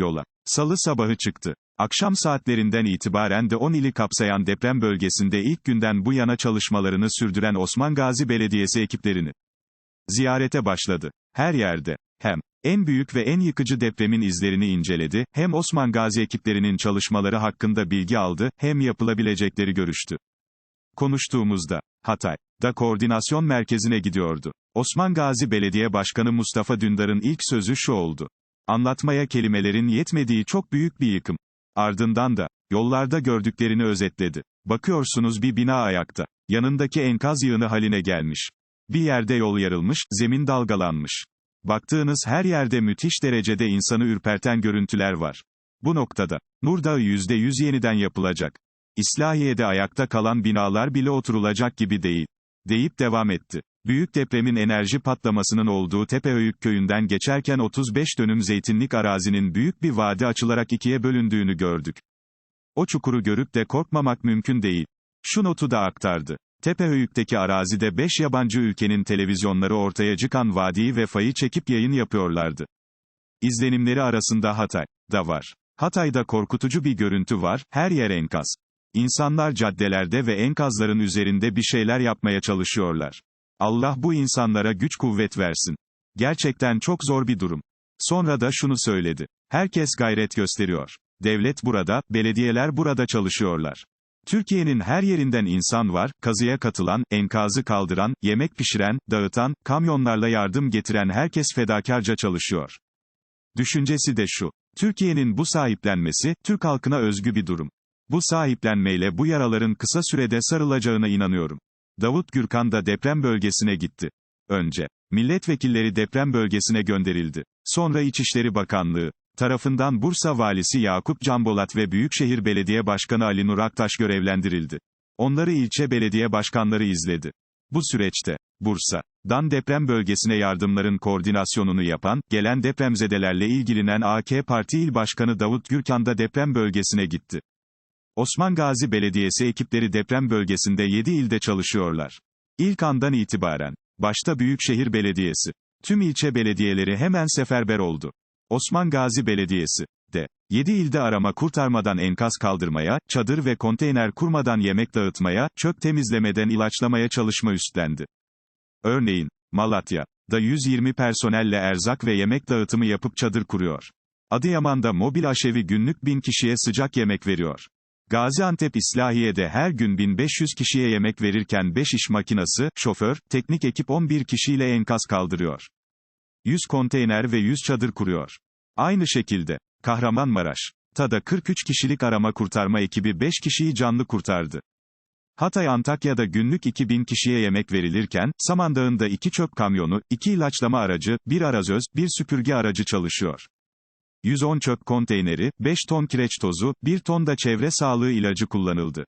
yola. Salı sabahı çıktı. Akşam saatlerinden itibaren de 10 ili kapsayan deprem bölgesinde ilk günden bu yana çalışmalarını sürdüren Osman Gazi Belediyesi ekiplerini ziyarete başladı. Her yerde, hem en büyük ve en yıkıcı depremin izlerini inceledi, hem Osman Gazi ekiplerinin çalışmaları hakkında bilgi aldı, hem yapılabilecekleri görüştü. Konuştuğumuzda, Hatay'da koordinasyon merkezine gidiyordu. Osman Gazi Belediye Başkanı Mustafa Dündar'ın ilk sözü şu oldu. Anlatmaya kelimelerin yetmediği çok büyük bir yıkım. Ardından da, yollarda gördüklerini özetledi. Bakıyorsunuz bir bina ayakta. Yanındaki enkaz yığını haline gelmiş. Bir yerde yol yarılmış, zemin dalgalanmış. Baktığınız her yerde müthiş derecede insanı ürperten görüntüler var. Bu noktada, Nurdağı %100 yeniden yapılacak. İslahiye'de ayakta kalan binalar bile oturulacak gibi değil. Deyip devam etti. Büyük depremin enerji patlamasının olduğu Tepehöyük köyünden geçerken 35 dönüm zeytinlik arazinin büyük bir vadi açılarak ikiye bölündüğünü gördük. O çukuru görüp de korkmamak mümkün değil. Şu notu da aktardı. Tepehöyük'teki arazide 5 yabancı ülkenin televizyonları ortaya çıkan vadiyi ve fayı çekip yayın yapıyorlardı. İzlenimleri arasında Hatay da var. Hatay'da korkutucu bir görüntü var, her yer enkaz. İnsanlar caddelerde ve enkazların üzerinde bir şeyler yapmaya çalışıyorlar. Allah bu insanlara güç kuvvet versin. Gerçekten çok zor bir durum. Sonra da şunu söyledi. Herkes gayret gösteriyor. Devlet burada, belediyeler burada çalışıyorlar. Türkiye'nin her yerinden insan var, kazıya katılan, enkazı kaldıran, yemek pişiren, dağıtan, kamyonlarla yardım getiren herkes fedakarca çalışıyor. Düşüncesi de şu. Türkiye'nin bu sahiplenmesi, Türk halkına özgü bir durum. Bu sahiplenmeyle bu yaraların kısa sürede sarılacağına inanıyorum. Davut Gürkan da deprem bölgesine gitti. Önce, milletvekilleri deprem bölgesine gönderildi. Sonra İçişleri Bakanlığı tarafından Bursa Valisi Yakup Canbolat ve Büyükşehir Belediye Başkanı Ali Nur Aktaş görevlendirildi. Onları ilçe belediye başkanları izledi. Bu süreçte, Bursa'dan deprem bölgesine yardımların koordinasyonunu yapan, gelen depremzedelerle ilgilenen AK Parti İl Başkanı Davut Gürkan da deprem bölgesine gitti. Osman Gazi Belediyesi ekipleri deprem bölgesinde 7 ilde çalışıyorlar. İlk andan itibaren, başta Büyükşehir Belediyesi, tüm ilçe belediyeleri hemen seferber oldu. Osman Gazi Belediyesi de 7 ilde arama kurtarmadan enkaz kaldırmaya, çadır ve konteyner kurmadan yemek dağıtmaya, çöp temizlemeden ilaçlamaya çalışma üstlendi. Örneğin, Malatya'da 120 personelle erzak ve yemek dağıtımı yapıp çadır kuruyor. Adıyaman'da mobil aşevi günlük 1000 kişiye sıcak yemek veriyor. Gaziantep İslahiye'de her gün 1500 kişiye yemek verirken 5 iş makinası, şoför, teknik ekip 11 kişiyle enkaz kaldırıyor. 100 konteyner ve 100 çadır kuruyor. Aynı şekilde, Kahramanmaraş, Tada 43 kişilik arama kurtarma ekibi 5 kişiyi canlı kurtardı. Hatay Antakya'da günlük 2000 kişiye yemek verilirken, Samandağ'ında 2 çöp kamyonu, 2 ilaçlama aracı, 1 arazöz, 1 süpürge aracı çalışıyor. 110 çöp konteyneri, 5 ton kireç tozu, 1 ton da çevre sağlığı ilacı kullanıldı.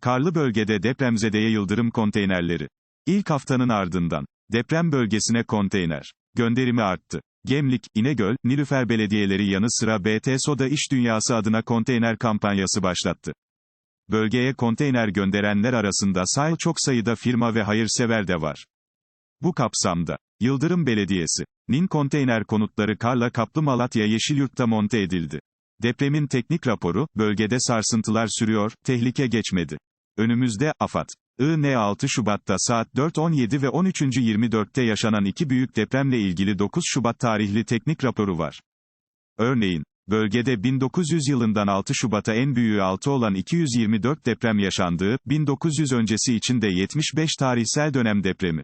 Karlı bölgede depremzedeye yıldırım konteynerleri. İlk haftanın ardından, deprem bölgesine konteyner gönderimi arttı. Gemlik, İnegöl, Nilüfer belediyeleri yanı sıra BT Soda İş Dünyası adına konteyner kampanyası başlattı. Bölgeye konteyner gönderenler arasında say çok sayıda firma ve hayırsever de var. Bu kapsamda, Yıldırım Belediyesi, Nin konteyner konutları karla kaplı Malatya Yeşilyurt'ta monte edildi. Depremin teknik raporu, bölgede sarsıntılar sürüyor, tehlike geçmedi. Önümüzde, AFAD. IN 6 Şubat'ta saat 4.17 ve 13.24'te yaşanan iki büyük depremle ilgili 9 Şubat tarihli teknik raporu var. Örneğin, bölgede 1900 yılından 6 Şubat'a en büyüğü 6 olan 224 deprem yaşandığı, 1900 öncesi için de 75 tarihsel dönem depremi.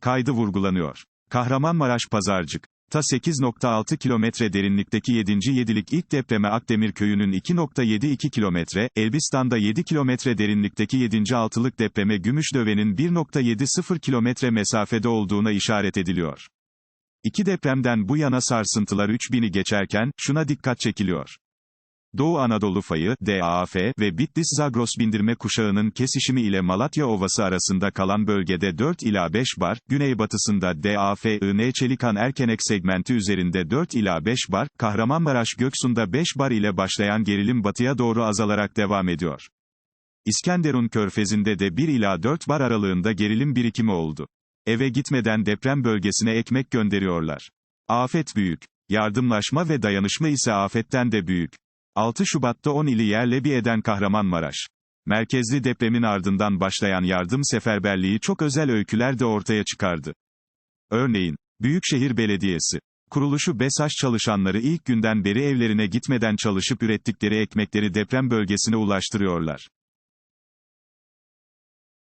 Kaydı vurgulanıyor. Kahramanmaraş Pazarcık. Ta 8.6 kilometre derinlikteki 7. yedilik ilk depreme Akdemir köyünün 2.72 kilometre, Elbistan'da 7 kilometre derinlikteki 7. altılık depreme Gümüşdöve'nin 1.70 kilometre mesafede olduğuna işaret ediliyor. İki depremden bu yana sarsıntılar 3000'i geçerken, şuna dikkat çekiliyor. Doğu Anadolu fayı, DAF ve Bitlis-Zagros bindirme kuşağının kesişimi ile Malatya Ovası arasında kalan bölgede 4 ila 5 bar, güneybatısında DAF-IN Çelikan Erkenek segmenti üzerinde 4 ila 5 bar, Kahramanmaraş Göksu'nda 5 bar ile başlayan gerilim batıya doğru azalarak devam ediyor. İskenderun körfezinde de 1 ila 4 bar aralığında gerilim birikimi oldu. Eve gitmeden deprem bölgesine ekmek gönderiyorlar. Afet büyük. Yardımlaşma ve dayanışma ise afetten de büyük. 6 Şubat'ta 10 ili yerle bir eden Kahramanmaraş. Merkezli depremin ardından başlayan yardım seferberliği çok özel öyküler de ortaya çıkardı. Örneğin, Büyükşehir Belediyesi. Kuruluşu BESAŞ çalışanları ilk günden beri evlerine gitmeden çalışıp ürettikleri ekmekleri deprem bölgesine ulaştırıyorlar.